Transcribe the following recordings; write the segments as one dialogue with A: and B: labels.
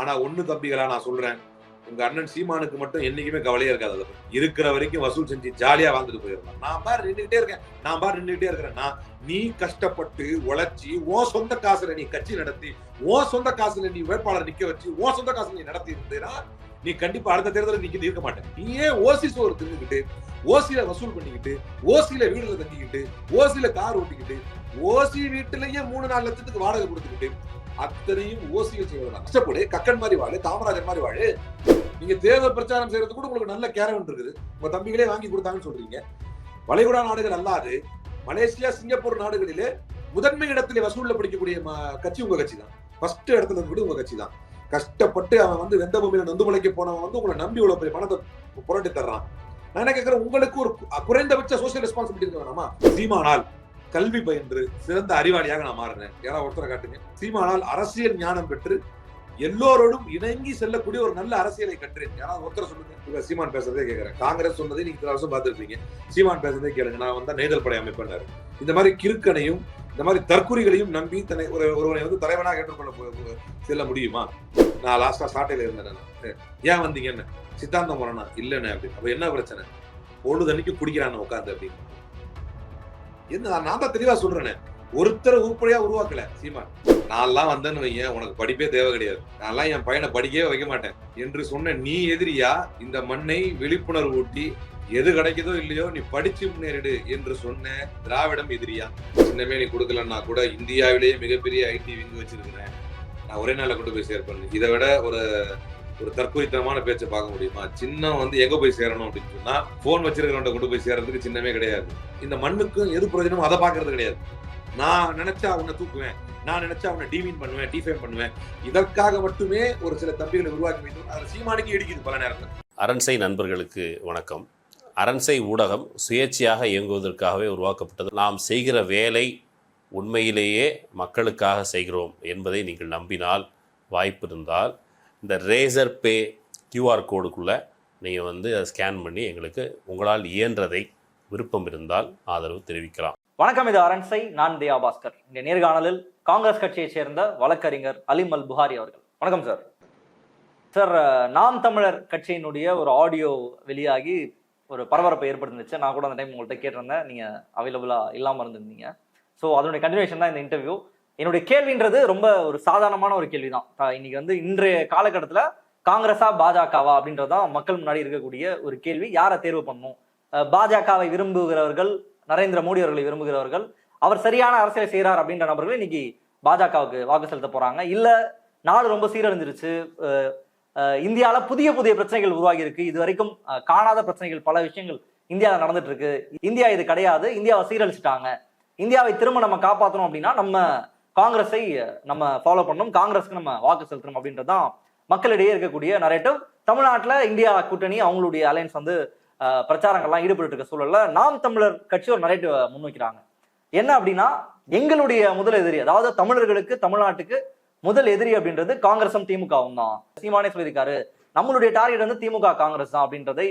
A: ஆனா ஒண்ணு தம்பிகளா நான் சொல்றேன். உங்க அண்ணன் சீமானுக்கு மட்டும் என்னைக்குமே கவலையே இருக்காது இருக்கிற வரைக்கும் வசூல் செஞ்சு ஜாலியா வாழ்ந்துட்டு போயிருந்தான் நான் பாரு நின்றுகிட்டே இருக்கேன். நான் பாரு நின்றுகிட்டே இருக்கிறேன். நான் நீ கஷ்டப்பட்டு உழைச்சி உன் சொந்த காசுல நீ கட்சி நடத்தி உன் சொந்த காசுல நீ வேட்பாளர் நிக்க வச்சு உன் சொந்த காசுல நீ நடத்தி இருந்தேன்னா நீ கண்டிப்பா அடுத்த தேர்தலில் நிக்க இருக்க மாட்டேன். நீ ஏன் ஓசி சோறு தின்னுக்கிட்டு ஓசியில வசூல் பண்ணிக்கிட்டு ஓசியில வீடுல தங்கிக்கிட்டு ஓசியில கார் ஓட்டிக்கிட்டு ஓசி வீட்டுலயே மூணு நாலு லட்சத்துக்கு வாடகை கொடுத்துக்கிட்டு அத்தனையும் ஓசிகள் செய்வதா கஷ்டப்படு கக்கன் மாதிரி வாழு காமராஜர் மாதிரி வாழு. நீங்க தேர்தல் பிரச்சாரம் செய்யறது கூட உங்களுக்கு நல்ல கேரவன் இருக்குது. உங்க தம்பிகளே வாங்கி கொடுத்தாங்கன்னு சொல்றீங்க. வளைகுடா நாடுகள் அல்லாது மலேசியா சிங்கப்பூர் நாடுகளிலே முதன்மை இடத்திலே வசூல்ல பிடிக்கக்கூடிய ம- கட்சி உங்க கட்சி தான் ஃபர்ஸ்ட் இடத்துல இருந்து உங்க கட்சி தான் கஷ்டப்பட்டு அவன் வந்து வெந்த பூமியில நொந்து முளைக்க போனவன் வந்து உங்களை நம்பி இவ்வளவு பெரிய பணத்தை புரட்டி தர்றான். நான் என்ன கேட்கிறேன் உங்களுக்கு ஒரு குறைந்தபட்ச சோசியல் ரெஸ்பான்சிபிலிட்டி இருக்க வேணாமா சீமானால். கல்வி பயின்று சிறந்த அறிவாளியாக நான் மாறினேன். யாராவது ஒருத்தரை காட்டுங்க. சீமானால் அரசியல் ஞானம் பெற்று எல்லோரோடும் இணங்கி செல்லக்கூடிய ஒரு நல்ல அரசியலை கற்றேன். யாராவது ஒருத்தர் சொல்லுங்க. சீமான் பேசுறதே கேட்கறேன் காங்கிரஸ் சொன்னதை நீங்க இத்தனை வருஷம் பார்த்துருப்பீங்க. சீமான் பேசுறதே கேளுங்க. நான் வந்தா நெய்தல் படை அமைப்பினாரு இந்த மாதிரி கிறுக்கனையும் இந்த மாதிரி தற்கொலைகளையும் நம்பி தன்னை ஒரு ஒருவனை வந்து தலைவனாக ஏற்றுக்கொள்ள செல்ல முடியுமா? நான் லாஸ்டா சாட்டையில இருந்தேன் ஏன் வந்தீங்கன்னு? சித்தாந்தம் வரனா இல்லைன்னு அப்படின்னு. அப்ப என்ன பிரச்சனை? பொழுதன்னைக்கு குடிக்கிறான்னு உட்காந்து அப்படின்னு. என்ன நான் தான் தெளிவா சொல்றேனே. ஒருத்தரை உருப்படியா உருவாக்கல சீமான். நான்லாம் வந்தேன்னு வையேன் உனக்கு படிப்பே தேவை கிடையாது. நான்லாம் என் பையனை படிக்கவே வைக்க மாட்டேன். என்று சொன்ன நீ எதிரியா இந்த மண்ணை விழிப்புணர்வு ஊட்டி எது கிடைக்குதோ இல்லையோ நீ படிச்சு முன்னேறிடு என்று சொன்ன திராவிடம் எதிரியா? சின்னமே நீ கொடுக்கலன்னா கூட இந்தியாவிலேயே மிகப்பெரிய ஐடி விங்கு வச்சிருக்கிறேன். நான் ஒரே நாளில் கொண்டு போய் சேர்ப்பேன். இதை விட ஒரு ஒரு தற்கொலைத்தனமான பேச்சை பார்க்க முடியுமா? சின்னம் வந்து எங்க போய் சேரணும் அப்படின்னு சொன்னா போன் வச்சிருக்கிறவங்க கொண்டு போய் சேர்றதுக்கு சின்னமே கிடையாது. இந்த மண்ணுக்கும் எது பிரயோஜனமோ அதை பார்க்கறது கிடையாது. நான் நினைச்சா அவனை தூக்குவேன். நான் நினைச்சா அவனை டிவின் பண்ணுவேன் டிஃபைன் பண்ணுவேன். இதற்காக மட்டுமே ஒரு சில தம்பிகளை உருவாக்கி வைத்து அதில் சீமானுக்கு இடிக்குது பல நேரத்தில்.
B: அரண்சை நண்பர்களுக்கு வணக்கம். அரண்சை ஊடகம் சுயேட்சையாக இயங்குவதற்காகவே உருவாக்கப்பட்டது. நாம் செய்கிற வேலை உண்மையிலேயே மக்களுக்காக செய்கிறோம் என்பதை நீங்கள் நம்பினால் வாய்ப்பு இருந்தால் இந்த ரேசர் பே கியூஆர் கோடுக்குள்ளே நீங்கள் வந்து அதை ஸ்கேன் பண்ணி எங்களுக்கு உங்களால் இயன்றதை விருப்பம் இருந்தால் ஆதரவு தெரிவிக்கலாம்.
C: வணக்கம் இது அரண்சை. நான் தியா பாஸ்கர். இந்த நேர்காணலில் காங்கிரஸ் கட்சியைச் சேர்ந்த வழக்கறிஞர் அலிம் அல் புகாரி அவர்கள். வணக்கம் சார். சார் நாம் தமிழர் கட்சியினுடைய ஒரு ஆடியோ வெளியாகி ஒரு பரபரப்பை ஏற்படுத்துச்சு நான் கூட அந்த டைம் உங்கள்கிட்ட கேட்டிருந்தேன். நீங்கள் அவைலபிளாக இல்லாமல் இருந்திருந்தீங்க. ஸோ அதனுடைய கண்டினியூஷன் தான் இந்த இன்டர்வியூ என்னுடைய கேள்வின்றது ரொம்ப ஒரு சாதாரணமான ஒரு கேள்வி தான் இன்னைக்கு வந்து இன்றைய காலகட்டத்தில் காங்கிரஸா பாஜகவா அப்படின்றது தான் மக்கள் முன்னாடி இருக்கக்கூடிய ஒரு கேள்வி. யாரை தேர்வு பண்ணணும்? பாஜகவை விரும்புகிறவர்கள் நரேந்திர மோடி அவர்களை விரும்புகிறவர்கள் அவர் சரியான அரசியலை செய்கிறார் அப்படின்ற நபர்கள் இன்னைக்கு பாஜகவுக்கு வாக்கு செலுத்த போறாங்க. இல்ல நாடு ரொம்ப சீரழிஞ்சிருச்சு. இந்தியாவில் புதிய புதிய பிரச்சனைகள் உருவாகி இருக்கு. இது வரைக்கும் காணாத பிரச்சனைகள் பல விஷயங்கள் இந்தியாவில் நடந்துட்டு இருக்கு. இந்தியா இது கிடையாது. இந்தியாவை சீரழிச்சிட்டாங்க. இந்தியாவை திரும்ப நம்ம காப்பாற்றணும் அப்படின்னா நம்ம காங்கிரஸை நம்ம ஃபாலோ பண்ணணும். காங்கிரஸ்க்கு நம்ம வாக்கு செலுத்தணும் அப்படின்றது தான் மக்களிடையே இருக்கக்கூடிய நரேட்டிவ் தமிழ்நாட்டில் இந்தியா கூட்டணி அவங்களுடைய அலையன்ஸ் வந்து பிரச்சாரங்கள்லாம் ஈடுபட்டு இருக்க சூழல்ல நாம் தமிழர் கட்சி ஒரு நரேட்டிவ் முன்வைக்கிறாங்க. என்ன அப்படின்னா எங்களுடைய முதல் எதிரி அதாவது தமிழர்களுக்கு தமிழ்நாட்டுக்கு முதல் எதிரி அப்படின்றது காங்கிரஸும் திமுகவும் தான். சீமானே சொல்லியிருக்காரு நம்மளுடைய டார்கெட் வந்து திமுக காங்கிரஸ் தான் அப்படின்றதை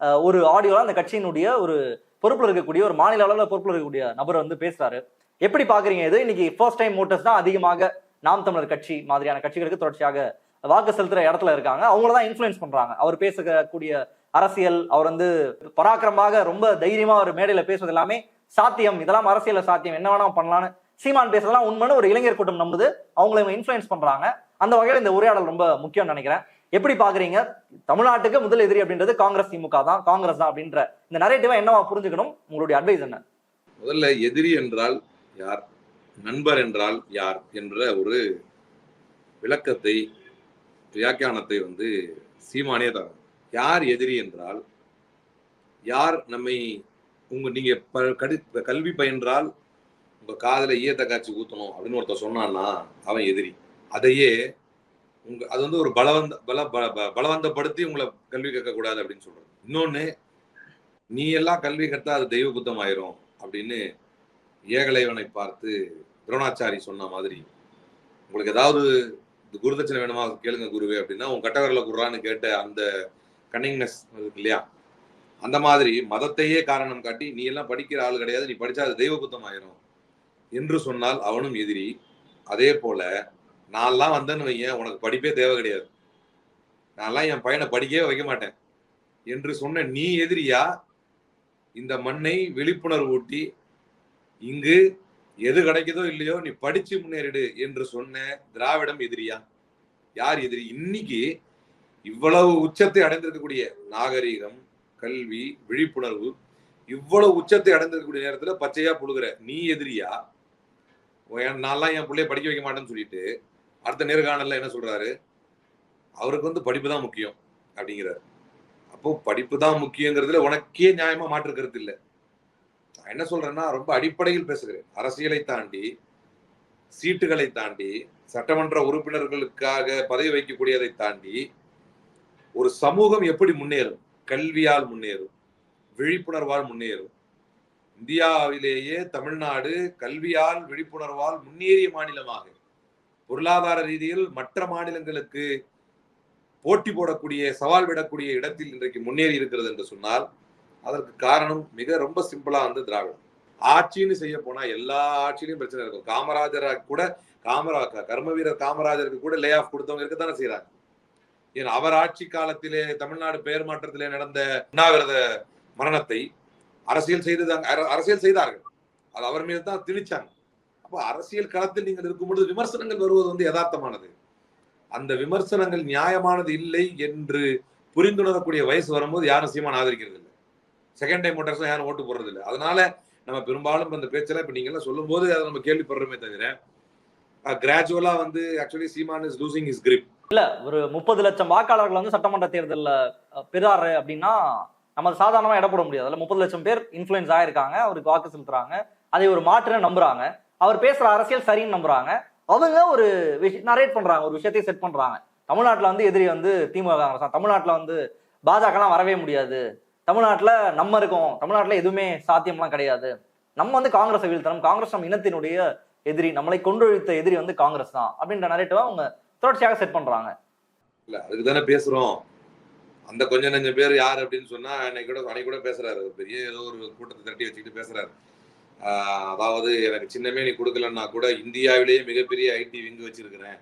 C: அஹ், ஒரு ஆடியோவில் அந்த கட்சியினுடைய ஒரு பொறுப்புல இருக்கக்கூடிய ஒரு மாநில அளவில் பொறுப்புல இருக்கக்கூடிய நபர் வந்து பேசுறாரு. எப்படி பாக்குறீங்க இது? இன்னைக்கு ஃபர்ஸ்ட் டைம் ஓட்டர்ஸ் தான் அதிகமாக நாம் தமிழர் கட்சி மாதிரியான கட்சிகளுக்கு தொடர்ச்சியாக வாக்கு செலுத்துற இடத்துல இருக்காங்க. அவங்கள தான் இன்ஃப்ளூயன்ஸ் பண்றாங்க. அவர் பேசக்கூடிய அரசியல் அவர் வந்து பராக்கிரமாக ரொம்ப தைரியமா ஒரு மேடையில பேசுவது எல்லாமே சாத்தியம். இதெல்லாம் அரசியல சாத்தியம். என்ன வேணா பண்ணலாம்னு சீமான் பேசுறதெல்லாம் உண்மைன்னு ஒரு இளைஞர் கூட்டம் நம்புது. அவங்களை இவங்க இன்ஃப்ளூயன்ஸ் பண்றாங்க. அந்த வகையில் இந்த உரையாடல் ரொம்ப முக்கியம்னு நினைக்கிறேன். எப்படி பாக்குறீங்க தமிழ்நாட்டுக்கு முதல் எதிரி அப்படின்றது காங்கிரஸ் திமுக தான். காங்கிரஸ் தான் அப்படின்ற இந்த நரேட்டிவா என்னவா புரிஞ்சுக்கணும்? உங்களுடைய அட்வைஸ் என்ன?
A: முதல்ல எதிரி என்றால் யார்? நண்பர் என்றால் யார்? என்ற ஒரு விளக்கத்தை வியாக்கியானத்தை வந்து சீமானே தரும் யார் எதிரி என்றால் யார் நம்மை உங்க நீங்க ப- கடி கல்வி பயின்றால் உங்க காதல காதுல ஈயத்தை காய்ச்சி ஊத்தணும் அப்படின்னு ஒருத்தர் சொன்னான்னா அவன் எதிரி. அதையே உங்க அது வந்து ஒரு பலவந்த பல ப- பலவந்தப்படுத்தி உங்களை கல்வி கற்க கூடாது அப்படின்னு சொல்றது. இன்னொன்னு நீ எல்லாம் கல்வி கற்றா அது தெய்வ புத்தம் ஆயிரும் அப்படின்னு ஏகலைவனை பார்த்து துரோணாச்சாரி சொன்ன மாதிரி உங்களுக்கு ஏதாவது இந்த குருதட்சணை வேணுமா? கேளுங்க குருவே அப்படின்னா உன் கட்டவரில் குர்றான்னு கேட்ட அந்த கன்னிங்னஸ் இருக்கு இல்லையா அந்த மாதிரி மதத்தையே காரணம் காட்டி நீ எல்லாம் படிக்கிற ஆள் கிடையாது நீ படிச்சா அது தெய்வ புத்தம் ஆயிரும். என்று சொன்னால் அவனும் எதிரி. அதே போல நான்லாம் வந்தேன்னு வையேன் உனக்கு படிப்பே தேவை கிடையாது. நான்லாம் என் பையனை படிக்கவே வைக்க மாட்டேன். என்று சொன்ன நீ எதிரியா இந்த மண்ணை விழிப்புணர்வு ஊட்டி இங்கு எது கிடைக்குதோ இல்லையோ நீ படிச்சு முன்னேறிடு என்று சொன்ன திராவிடம் எதிரியா? யார் எதிரி? இன்னைக்கு இவ்வளவு உச்சத்தை அடைந்திருக்கக்கூடிய நாகரீகம் கல்வி விழிப்புணர்வு இவ்வளவு உச்சத்தை அடைந்திருக்கக்கூடிய நேரத்துல பச்சையா புழுகுற நீ எதிரியா? என் நான்லாம் என் பிள்ளைய படிக்க வைக்க மாட்டேன்னு சொல்லிட்டு அடுத்த நேர்காணல்ல என்ன சொல்றாரு? அவருக்கு வந்து படிப்பு தான் முக்கியம் அப்படிங்கிறாரு. அப்போ படிப்பு தான் முக்கியங்கிறதுல உனக்கே நியாயமா மாற்று கருத்து இல்லை. நான் என்ன சொல்றேன்னா ரொம்ப அடிப்படையில் பேசுகிறேன். அரசியலை தாண்டி சீட்டுகளை தாண்டி சட்டமன்ற உறுப்பினர்களுக்காக பதவி வைக்கக்கூடியதை தாண்டி ஒரு சமூகம் எப்படி முன்னேறும்? கல்வியால் முன்னேறும் விழிப்புணர்வால் முன்னேறும். இந்தியாவிலேயே தமிழ்நாடு கல்வியால் விழிப்புணர்வால் முன்னேறிய மாநிலமாக. பொருளாதார ரீதியில் மற்ற மாநிலங்களுக்கு போட்டி போடக்கூடிய சவால் விடக்கூடிய இடத்தில் இன்றைக்கு முன்னேறி இருக்கிறது என்று சொன்னால் அதற்கு காரணம் மிக ரொம்ப சிம்பிளா வந்து திராவிடம். ஆட்சின்னு செய்ய போனா எல்லா ஆட்சியிலும் பிரச்சனை இருக்கும். காமராஜரா கூட காமரா கர்ம வீரர் காமராஜருக்கு கூட லே ஆஃப் கொடுத்தவங்க இருக்கத்தானே செய்யறாங்க ஏன் அவர் ஆட்சி காலத்திலே தமிழ்நாடு பெயர் மாற்றத்திலே நடந்த உண்ணாவிரத மரணத்தை அரசியல் செய்ததாங்க அர- அரசியல் செய்தார்கள். அது அவர் மீது தான் திணிச்சாங்க. அப்போ அரசியல் களத்தில் நீங்கள் இருக்கும்பொழுது விமர்சனங்கள் வருவது வந்து யதார்த்தமானது. அந்த விமர்சனங்கள் நியாயமானது இல்லை என்று புரிந்துணரக்கூடிய வயசு வரும்போது யாரும் சீமான் ஆதரிக்கிறது இல்லை. செகண்ட் டைம் ஓட்டர்ஸ் யாரும் ஓட்டு போடுறது இல்லை அதனால நம்ம பெரும்பாலும் இந்த பேச்செல்லாம் இப்ப நீங்க எல்லாம் சொல்லும்போது அதை நம்ம கேள்விப்படுறோமே தவிர கிராஜுவலா வந்து actually Seeman is losing is grip
C: இல்ல ஒரு முப்பது லட்சம் வாக்காளர்கள் வந்து சட்டமன்ற தேர்தலில் பெறாரு அப்படின்னா நம்ம சாதாரணமா இட போட முடியாது. அதுல முப்பது லட்சம் பேர் இன்ஃபுளுன்ஸ் ஆயிருக்காங்க அவருக்கு வாக்கு செலுத்துறாங்க அதை ஒரு மாற்றுன்னு நம்புறாங்க. அவர் பேசுற அரசியல் சரின்னு நம்புறாங்க. அவங்க ஒரு விஷயம் நரேட் பண்றாங்க ஒரு விஷயத்தை செட் பண்றாங்க. தமிழ்நாட்டில் வந்து எதிரி வந்து திமுக காங்கிரஸ் தமிழ்நாட்டில் வந்து பாஜகலாம் வரவே முடியாது. தமிழ்நாட்டில் நம்ம இருக்கோம். தமிழ்நாட்டில் எதுவுமே சாத்தியம்லாம் கிடையாது. நம்ம வந்து காங்கிரஸை வீழ்த்தணும். காங்கிரஸ் நம்ம இனத்தினுடைய எதிரி நம்மளை கொண்டொழித்த எதிரி வந்து காங்கிரஸ் தான் அப்படின்ற நரேட்டிவா அவங்க தொடர்ச்சியாக செட் பண்றாங்க.
A: இல்ல அதுக்கு தானே பேசுறோம். அந்த கொஞ்ச நெஞ்ச பேர் யார் அப்படின்னு சொன்னா அன்னைக்கு கூட அன்னைக்கு கூட பேசுறாரு. பெரிய ஏதோ ஒரு கூட்டத்தை தட்டி வச்சுக்கிட்டு பேசுறாரு. அதாவது எனக்கு சின்னமே நீ கொடுக்கலன்னா கூட இந்தியாவிலேயே மிகப்பெரிய ஐடி விங்கு வச்சிருக்கிறேன்.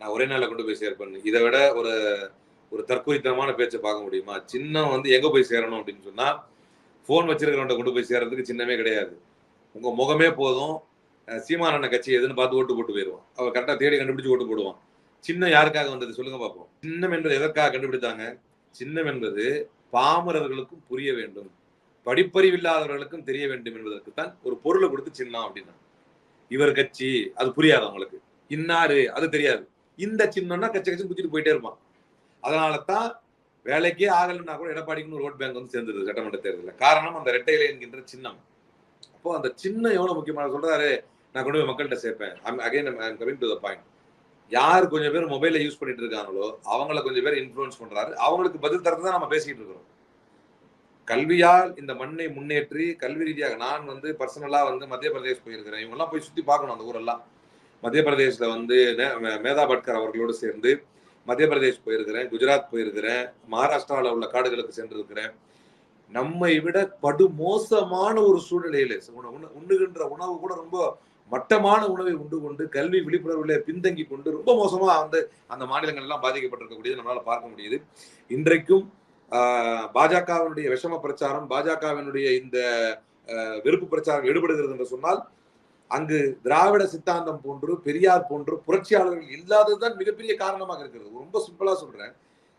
A: நான் ஒரே நாளில் கொண்டு போய் சேர்ப்பேன் இதை விட ஒரு ஒரு தற்கொலைத்தனமான பேச்சை பார்க்க முடியுமா? சின்னம் வந்து எங்கே போய் சேரணும் அப்படின்னு சொன்னால் ஃபோன் வச்சிருக்கிறவன்ட்ட கொண்டு போய் சேர்றதுக்கு சின்னமே கிடையாது. உங்க முகமே போதும். சீமானண்ண அண்ணன் கட்சி எதுன்னு பார்த்து ஓட்டு போட்டு போயிடுவான். அவள் கரெக்டாக தேடி கண்டுபிடிச்சு ஓட்டு போடுவான். சின்னம் யாருக்காக வந்தது சொல்லுங்க பார்ப்போம். சின்னம் என்பது எதற்காக கண்டுபிடித்தாங்க? சின்னம் என்பது பாமரர்களுக்கும் புரிய வேண்டும். படிப்பறிவில்லாதவர்களுக்கும் தெரிய வேண்டும் என்பதற்கு தான் ஒரு பொருளை கொடுத்து சின்னம் அப்படின்னா. இவர் கட்சி அது புரியாது அவங்களுக்கு. இன்னாரு அது தெரியாது. இந்த சின்னம்னா கச்ச கட்சி குத்திட்டு போயிட்டே இருப்பான். அதனால தான் வேலைக்கே ஆகலைன்னா கூட எடப்பாடிக்குன்னு ஒரு ஓட் பேங்க் வந்து சேர்ந்துருது சட்டமன்ற தேர்தலில். காரணம் அந்த ரெட்டை இலை என்கின்ற சின்னம். அப்போ அந்த சின்னம் எவ்வளவு முக்கியமான சொல்றாரு நான் கொண்டு போய் மக்கள்கிட்ட சேர்ப்பேன். Again coming to the point யார் கொஞ்சம் பேர் மொபைலை யூஸ் பண்ணிட்டு இருக்காங்களோ அவங்கள கொஞ்சம் பேர் இன்ஃப்ளூயன்ஸ் பண்றாரு. அவங்களுக்கு பதில் தரது தான் நம்ம பேசிட்டு இருக்கிறோம். கல்வியால் இந்த மண்ணை முன்னேற்றி கல்வி ரீதியாக நான் வந்து பர்சனலா வந்து மத்திய பிரதேஷ் போயிருக்கிறேன். இவங்கெல்லாம் போய் சுத்தி பார்க்கணும் அந்த ஊரெல்லாம். மத்திய பிரதேசத்துல வந்து மே- மேதா பட்கர் அவர்களோடு சேர்ந்து மத்திய பிரதேஷ் போயிருக்கிறேன் குஜராத் போயிருக்கிறேன் மகாராஷ்டிராவில் உள்ள காடுகளுக்கு சென்றிருக்கிறேன். நம்மை விட படு மோசமான ஒரு சூழ்நிலையில உண்ணுகின்ற உணவு கூட ரொம்ப மட்டமான உணவை உண்டு கொண்டு கல்வி விழிப்புணர்வுல பின்தங்கி கொண்டு ரொம்ப மோசமா வந்து அந்த மாநிலங்கள் எல்லாம் பாதிக்கப்பட்டிருக்கக்கூடியது நம்மளால பார்க்க முடியுது. இன்றைக்கும் ஆஹ், பாஜகவினுடைய விஷம பிரச்சாரம் பாஜகவினுடைய இந்த வெறுப்பு பிரச்சாரம் ஈடுபடுகிறது என்று சொன்னால் அங்கு திராவிட சித்தாந்தம் போன்று பெரியார் போன்று புரட்சியாளர்கள் இல்லாததுதான் மிகப்பெரிய காரணமாக இருக்கிறது. ரொம்ப சிம்பிளா சொல்றேன்.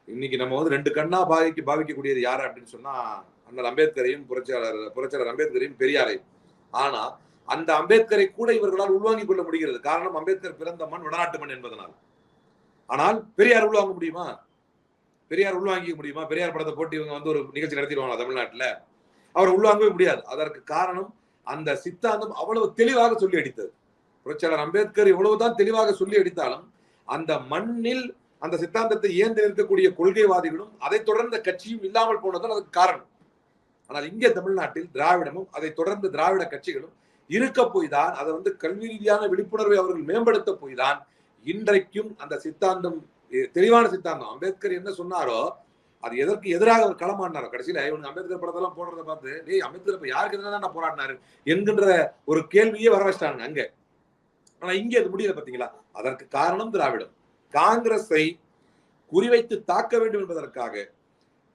A: இன்னைக்கு நம்ம வந்து ரெண்டு கண்ணா பாவிக்க பாவிக்கக்கூடியது யாரு அப்படின்னு சொன்னா அண்ணல் அம்பேத்கரையும் புரட்சியாளர் புரட்சியாளர் அம்பேத்கரையும் பெரியாரையும். ஆனா அந்த அம்பேத்கரை கூட இவர்களால் உள்வாங்கிக் கொள்ள முடிகிறது. காரணம் அம்பேத்கர் பிறந்த மண் வடநாட்டு மண் என்பதனால். ஆனால் பெரியார் உள்வாங்க முடியுமா? பெரியார் உள்வாங்கிக்க முடியுமா? பெரியார் படத்தை போட்டு இவங்க வந்து ஒரு நிகழ்ச்சி நடத்திடுவாங்களா தமிழ்நாட்டுல? அவர் உள்வாங்கவே முடியாது. அதற்கு காரணம் அந்த சித்தாந்தம் அவ்வளவு தெளிவாக சொல்லி அடித்தது. புரட்சியாளர் அம்பேத்கர் எவ்வளவுதான் தெளிவாக சொல்லி அடித்தாலும் அந்த மண்ணில் அந்த சித்தாந்தத்தை ஏந்து நிற்கக்கூடிய கொள்கைவாதிகளும் அதை தொடர்ந்த கட்சியும் இல்லாமல் போனதுதான் அதுக்கு காரணம். ஆனால் இங்கே தமிழ்நாட்டில் திராவிடமும் அதை தொடர்ந்து திராவிட கட்சிகளும் இருக்க போய் தான் அதை வந்து கல்வி ரீதியான விழிப்புணர்வை அவர்கள் மேம்படுத்த போய் தான் இன்றைக்கும் அந்த சித்தாந்தம் தெளிவான சித்தாந்தம். அம்பேத்கர் என்ன சொன்னாரோ அது எதற்கு எதிராக அவர் களமாடினாரோ? கடைசியில இவனுக்கு அம்பேத்கர் படத்தெல்லாம் போடுறத பார்த்து டேய் அம்பேத்கர் இப்போ யாருக்கு எதிராக தான் போராடினாரு? என்கின்ற ஒரு கேள்வியே வர வச்சிட்டாங்க அங்க. ஆனா இங்கே அது முடியல பார்த்தீங்களா அதற்கு காரணம் திராவிடம். காங்கிரஸை குறிவைத்து தாக்க வேண்டும் என்பதற்காக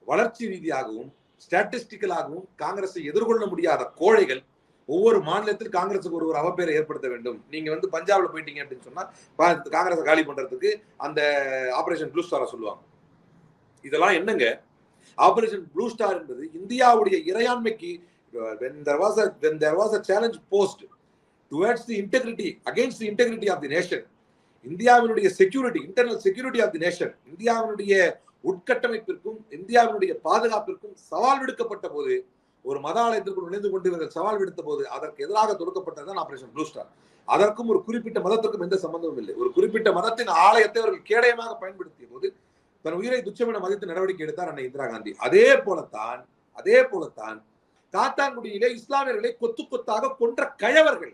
A: வளர்ச்சி ரீதியாகவும் ஸ்டாட்டிஸ்டிக்கலாகவும் காங்கிரஸை எதிர்கொள்ள முடியாத கோழைகள் ஒவ்வொரு மாநிலத்தில் காங்கிரஸுக்கு ஒரு ஒரு அவப்பேரை ஏற்படுத்த வேண்டும். நீங்க வந்து பஞ்சாப்ல போயிட்டீங்க அப்படின்னு சொன்னா காங்கிரஸை காலி பண்றதுக்கு அந்த ஆபரேஷன் ப்ளூ ஸ்டாரை சொல்லுவாங்க. இதெல்லாம் என்னங்க? ஆபரேஷன் ப்ளூ ஸ்டார் என்பது இந்தியாவுடைய இறையாண்மைக்கு uh, when there was a when there was a challenge posed towards the integrity against the integrity of the nation. இந்தியாவினுடைய security internal security of the nation இந்தியாவினுடைய உட்கட்டமைப்பிற்கும் இந்தியாவினுடைய பாதுகாப்பிற்கும் சவால் விடுக்கப்பட்ட போது ஒரு மத ஆலயத்திற்குள் நுழைந்து கொண்டு இவர்கள் சவால் விடுத்த போது அதற்கு எதிராக தொடுக்கப்பட்டதுதான் ஆபரேஷன் ப்ளூ ஸ்டார் அதற்கும் ஒரு குறிப்பிட்ட மதத்திற்கும் எந்த சம்பந்தமும் இல்லை. ஒரு குறிப்பிட்ட மதத்தின் ஆலயத்தை அவர்கள் கேடயமாக பயன்படுத்திய போது தன் உயிரை துச்சமென மதித்து நடவடிக்கை எடுத்தார் அண்ணன் இந்திரா காந்தி. அதே போலத்தான் அதே போலத்தான் காத்தான்குடியிலே இஸ்லாமியர்களை கொத்து கொத்தாக கொன்ற கழவர்கள்.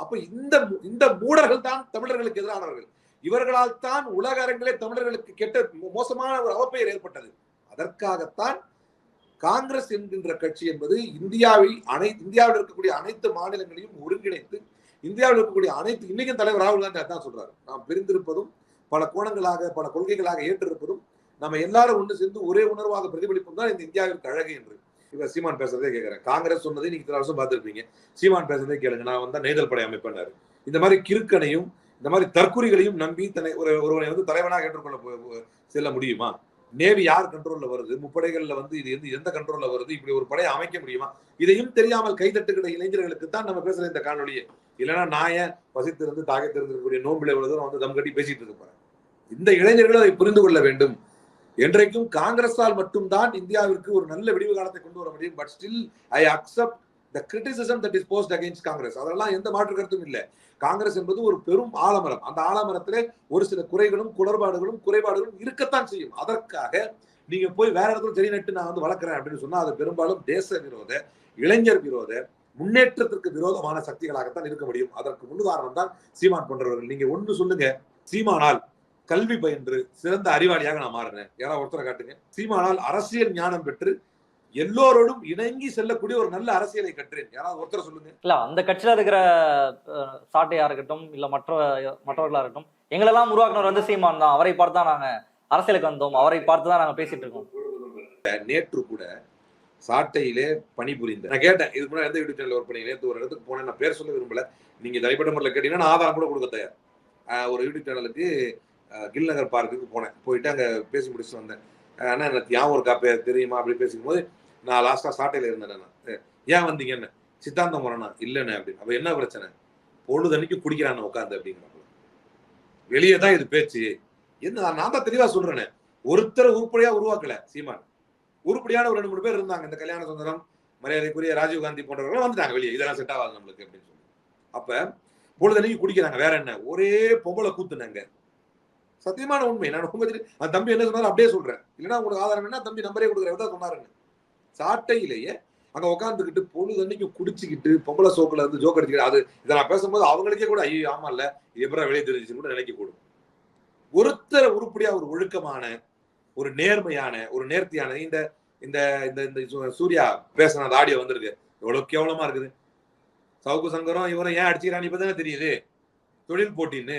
A: அப்ப இந்த இந்த மூடர்கள் தான் தமிழர்களுக்கு எதிரானவர்கள். இவர்களால் தான் உலக அரங்கிலே தமிழர்களுக்கு கெட்ட மோசமான ஒரு அவப்பெயர் ஏற்பட்டது. அதற்காகத்தான் காங்கிரஸ் என்கின்ற கட்சி என்பது இந்தியாவில் அனை இந்தியாவில் இருக்கக்கூடிய அனைத்து மாநிலங்களையும் ஒருங்கிணைத்து இந்தியாவில் இருக்கக்கூடிய அனைத்து இன்னைக்கும் தலைவர் ராகுல் காந்தி அதான் சொல்றாரு. நாம் பிரிந்திருப்பதும் பல கோணங்களாக பல கொள்கைகளாக ஏற்றிருப்பதும் நம்ம எல்லாரும் ஒன்று சேர்ந்து ஒரே உணர்வாக பிரதிபலிப்பும் தான் இந்த இந்தியாவிற்கு அழகு என்று. இவர் சீமான் பேசுறதே கேட்கிறேன் காங்கிரஸ் சொன்னதை நீங்க இத்தனை வருஷம் பார்த்துருப்பீங்க. சீமான் பேசுறதே கேளுங்க. நான் வந்து நெய்தல் படை அமைப்பினாரு இந்த மாதிரி கிறுக்கனையும் இந்த மாதிரி தற்குறிகளையும் நம்பி தன்னை ஒரு ஒருவனை வந்து தலைவனாக ஏற்றுக்கொள்ள செல்ல முடியுமா? நேவி யார் கண்ட்ரோல்ல வருது? முப்படைகள்ல வந்து இது எந்த எந்த கண்ட்ரோல்ல வருது? இப்படி ஒரு படையை அமைக்க முடியுமா? இதையும் தெரியாமல் கைதட்டுகிற இளைஞர்களுக்கு தான் நம்ம பேசுற இந்த காணொலியை இல்லைன்னா நான் ஏன் பசித்திருந்து தாகத்திருந்திருக்கக்கூடிய நோம்பில் இவ்வளவு தூரம் வந்து தம் கட்டி பேசிட்டு இருக்க போறேன்? இந்த இளைஞர்கள் அதை புரிந்து கொள்ள வேண்டும். என்றைக்கும் காங்கிரஸால் மட்டும்தான் இந்தியாவிற்கு ஒரு நல்ல விடிவு காலத்தை கொண்டு வர முடியும். But still I accept the criticism that is post against Congress அதெல்லாம் எந்த மாற்று கருத்தும் இல்லை. காங்கிரஸ் என்பது ஒரு பெரும் ஆலமரம். அந்த ஆலமரத்திலே ஒரு சில குறைகளும் குளறுபாடுகளும் குறைபாடுகளும் இருக்கத்தான் செய்யும். அதற்காக நீங்க போய் வேற இடத்துல செடி நட்டு நான் வந்து வளர்க்குறேன் அப்படின்னு சொன்னா அது பெரும்பாலும் தேச விரோத இளைஞர் விரோத முன்னேற்றத்திற்கு விரோதமான சக்திகளாகத்தான் இருக்க முடியும். அதற்கு முன்னுதாரணம் தான் சீமான் போன்றவர்கள். நீங்க ஒண்ணு சொல்லுங்க சீமானால் கல்வி பயின்று சிறந்த அறிவாளியாக நான் மாறினேன் யாராவது ஒருத்தரை காட்டுங்க. சீமானால் அரசியல் ஞானம் பெற்று எல்லோரோடும் இணங்கி செல்லக்கூடிய ஒரு நல்ல அரசியலை கற்றேன். யாராவது ஒருத்தரை சொல்லுங்க.
C: இல்ல அந்த கட்சியில இருக்கிற சாட்டையா இருக்கட்டும் இல்ல மற்ற மற்றவர்களா இருக்கட்டும் எங்களெல்லாம் உருவாக்குனவர் வந்து சீமான் தான். அவரை பார்த்து தான் நாங்க அரசியலுக்கு வந்தோம். அவரை பார்த்து தான் நாங்க பேசிட்டு இருக்கோம்.
A: நேற்று கூட சாட்டையிலே பணிபுரிந்த நான் கேட்டேன் இதுக்கு முன்னாடி எந்த யூடியூப் சேனல் ஒர்க் பண்ணி நேற்று ஒரு இடத்துக்கு போனேன். நான் பேர் சொல்ல விரும்பல. நீங்க தனிப்பட்ட முறையில் கேட்டீங்கன்னா நான் ஆதாரம் கூட கொடுக்க தயார். ஒரு யூடியூப் சேனலுக்கு கில் நகர் பார்க்குக்கு போனேன். போயிட்டு அங்கே பேசி முடிச்சுட்டு வந்தேன். ஆஹ் அண்ணா எனக்கு ஞாபகம் இருக்கா? பேர் தெரியுமா? அப்படி பேசும்போது நான் லாஸ்ட்டாக சாட்டையில் இருந்தேன் நான். அஹ் ஏன் வந்தீங்கன்னு? சித்தாந்தம் வரணும் இல்லைண்ணே அப்படின்னு அப்போ என்ன பிரச்சனை? பொழுதன்னைக்கு குடிக்கிறான் உட்காந்து அப்படிங்கிறாங்க வெளியே தான் இது பேச்சு. என்ன நான் தான் தெளிவாக சொல்றேனே. ஒருத்தரை உருப்படியா உருவாக்கல சீமான். உருப்படியான ஒரு ரெண்டு மூணு பேர் இருந்தாங்க. இந்த கல்யாண சுந்தரம் மரியாதைக்குரிய ராஜீவ் காந்தி போன்றவர்கள் வந்துட்டாங்க வெளியே. இதெல்லாம் செட் ஆகாது நம்மளுக்கு அப்படின்னு சொல்லி. அப்ப பொழுதன்னைக்கு குடிக்கிறாங்க. வேற என்ன? ஒரே பொம்பளை கூத்துனாங்க. சத்தியமான உண்மை. நான் உங்க தம்பி என்ன சொன்னாலும் அப்படியே சொல்றேன். இல்லைன்னா உங்களுக்கு ஆதாரம் என்ன தம்பி நம்பரே கொடுக்குறேன். தான் சொன்னாருங்க. சாட்டையிலேயே அங்க உட்காந்துக்கிட்டு பொழுதன்னைக்கு குடிச்சுக்கிட்டு பொம்பளை சோக்கில் இருந்து ஜோக் அடிச்சுக்கிட்டு அது இதை நான் பேசும்போது அவங்களுக்கே கூட ஐயோ ஆமா இல்ல இது எப்படா வெளியே தெரிஞ்சுன்னு கூட நினைக்க கூடும். ஒருத்தர உருப்படியா ஒரு ஒழுக்கமான ஒரு நேர்மையான ஒரு நேர்த்தியான இந்த இந்த இந்த இந்த சூர்யா பேசின அந்த ஆடியோ வந்திருக்கு. எவ்வளவு கேவலமா இருக்குது. சவுக்கு சங்கரம் இவரை ஏன் அடிச்சுக்கிறான்னு இப்பதானே தெரியுது. தொழில் போட்டின்னு.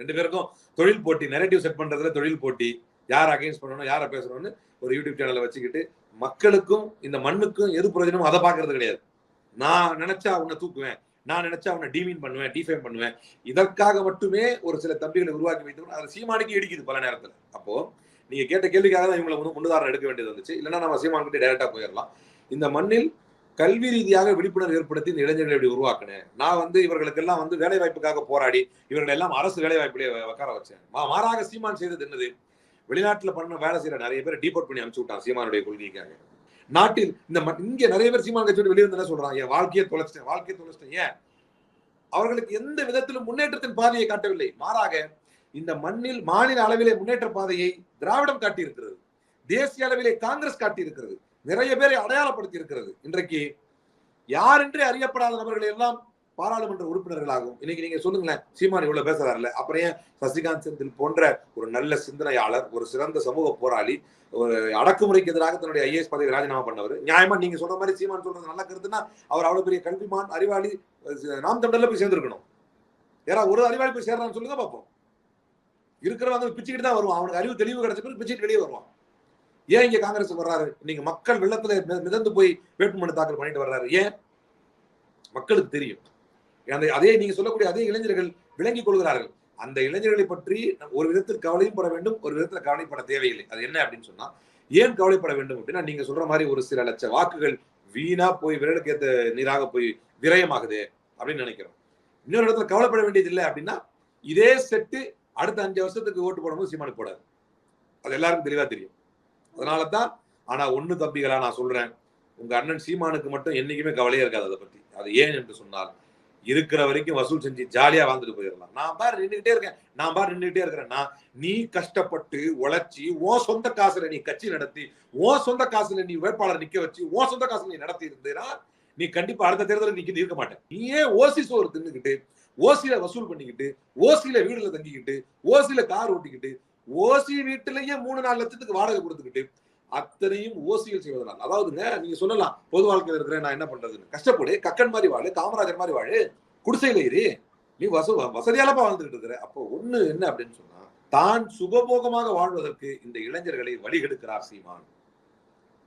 A: ரெண்டு பேருக்கும் தொழில் போட்டி நெரேட்டிவ் செட் பண்றதுல தொழில் போட்டி யார் அகைன்ஸ்ட் பண்ணணும் யாரை பேசணும்னு ஒரு யூடியூப் சேனலை வச்சுக்கிட்டு மக்களுக்கும் இந்த மண்ணுக்கும் எது பிரயோஜனமோ அதை பார்க்கறது கிடையாது. நான் நினைச்சா உன்னை தூக்குவேன் நான் நினைச்சா உன்னை டீமீன் பண்ணுவேன் டிஃபைன் பண்ணுவேன். இதற்காக மட்டுமே ஒரு சில தம்பிகளை உருவாக்கி வைத்து அதை சீமானுக்கு இடிக்குது பல நேரத்தில். அப்போ நீங்க கேட்ட கேள்விக்காக தான் இவங்களை வந்து முன்னுதாரணம் எடுக்க வேண்டியது வந்துச்சு. இல்லைன்னா நம்ம சீமான் கிட்ட டைரக்டா போயிடலாம். இந்த மண்ணில் கல்வி ரீதியாக விழிப்புணர்வு ஏற்படுத்தி இந்த இளைஞர்களை இப்படி உருவாக்கினேன் நான் வந்து இவர்களுக்கெல்லாம் வந்து வேலை வாய்ப்புக்காக போராடி இவர்கள் எல்லாம் அரசு வேலை வாய்ப்பிலே உட்கார வச்சேன். மா- மாறாக சீமான் செய்தது என்னது? வெளிநாட்டுல பண்ண வேலை செய்யற நிறைய பேர் டீபோர்ட் பண்ணி அனுப்பிச்சு விட்டான் சீமானுடைய கொள்கைக்காக. நாட்டில் இந்த இங்கே நிறைய பேர் சீமான் கட்சி வெளியே வந்து என்ன சொல்றாங்க. என் வாழ்க்கையை தொலைச்சிட்டேன் வாழ்க்கையை தொலைச்சிட்டேன். ஏன்? அவர்களுக்கு எந்த விதத்திலும் முன்னேற்றத்தின் பாதையை காட்டவில்லை. மாறாக இந்த மண்ணில் மாநில அளவிலே முன்னேற்ற பாதையை திராவிடம் காட்டியிருக்கிறது. தேசிய அளவிலே காங்கிரஸ் காட்டியிருக்கிறது. நிறைய பேரை அடையாளப்படுத்தி இருக்கிறது இன்றைக்கு யாரென்றே அறியப்படாத நபர்களை எல்லாம் பாராளுமன்ற உறுப்பினர்களாகும் இன்னைக்கு நீங்க சொல்லுங்களேன் சீமான் இவ்வளவு பேசுறாருல்ல அப்புறம் ஏன் சசிகாந்த் செந்தில் போன்ற ஒரு நல்ல சிந்தனையாளர் ஒரு சிறந்த சமூக போராளி ஒரு அடக்குமுறைக்கு எதிராக தன்னுடைய ஐஏஎஸ் பதவி ராஜினாமா பண்ணவர்? நியாயமா நீங்க சொல்ற மாதிரி சீமான் சொல்றது நல்ல கருத்துன்னா அவர் அவ்வளவு பெரிய கல்விமான் அறிவாளி நாம் தமிழர்ல போய் சேர்ந்திருக்கணும். யாரா ஒரு அறிவாளி போய் சேர்றான்னு சொல்லுங்க பார்ப்போம். இருக்கிறவங்க பிச்சுக்கிட்டு தான் வருவான். அவனுக்கு அறிவு தெளிவு கிடைச்ச பிறகு பிச்சுட்டு வெளியே வருவான். ஏன் இங்க காங்கிரஸ் வர்றாரு? இன்னைக்கு மக்கள் வெள்ளத்துல மிதந்து போய் வேட்புமனு தாக்கல் பண்ணிட்டு வர்றாரு. ஏன்? மக்களுக்கு தெரியும். அந்த அதே நீங்க சொல்லக்கூடிய அதே இளைஞர்கள் விளங்கிக் கொள்கிறார்கள். அந்த இளைஞர்களை பற்றி ஒரு விதத்தில் கவலையும் பட வேண்டும் ஒரு விதத்தில் கவலைப்பட தேவையில்லை. அது என்ன அப்படின்னு சொன்னா ஏன் கவலைப்பட வேண்டும் அப்படின்னா நீங்க சொல்ற மாதிரி ஒரு சில லட்ச வாக்குகள் வீணா போய் விரலுக்கு ஏத்த நீராக போய் விரயமாகுது அப்படின்னு நினைக்கிறோம். இன்னொரு இடத்துல கவலைப்பட வேண்டியது இல்லை அப்படின்னா இதே செட்டு அடுத்த அஞ்சு வருஷத்துக்கு ஓட்டு போடும்போது சீமானு போடாது. அது எல்லாருக்கும் தெளிவா தெரியும். அதனால தான் ஆனா ஒண்ணு தம்பிகளா நான் சொல்றேன் உங்க அண்ணன் சீமானுக்கு மட்டும் என்னைக்குமே கவலையே இருக்காது அதை பத்தி. அது ஏன் என்று சொன்னால் இருக்கிற வரைக்கும் வசூல் செஞ்சு ஜாலியா வாழ்ந்துட்டு போயிடலாம். நான் பாரு நின்றுகிட்டே இருக்கேன். நான் பாரு நின்றுகிட்டே நான் நீ கஷ்டப்பட்டு உழைச்சி உன் சொந்த காசுல நீ கட்சி நடத்தி உன் சொந்த காசுல நீ வேட்பாளர் நிக்க வச்சு உன் சொந்த காசுல நீ நடத்தி இருந்தேன்னா நீ கண்டிப்பா அடுத்த தேர்தலில் நிக்க இருக்க மாட்டேன். நீயே ஓசி சோறு தின்னுக்கிட்டு ஓசியில வசூல் பண்ணிக்கிட்டு ஓசியில வீடுல தங்கிக்கிட்டு ஓசியில கார் ஓட்டிக்கிட்டு ஓசி வீட்டிலேயே மூணு நாலு லட்சத்துக்கு வாடகை கொடுத்துக்கிட்டு அத்தனையும் ஓசியில் செய்வதனால் அதாவதுங்க நீங்க சொல்லலாம் பொது வாழ்க்கையில் இருக்கிறேன் நான் என்ன பண்றதுன்னு. கஷ்டப்படு கக்கன் மாதிரி வாழு காமராஜர் மாதிரி வாழு குடிசையில இரு நீ வசூ வசதியாலப்பா வாழ்ந்துகிட்டு இருக்கிற. அப்போ ஒண்ணு என்ன அப்படின்னு சொன்னா தான் சுகபோகமாக வாழ்வதற்கு இந்த இளைஞர்களை வழிகெடுக்கிறார் சீமான்.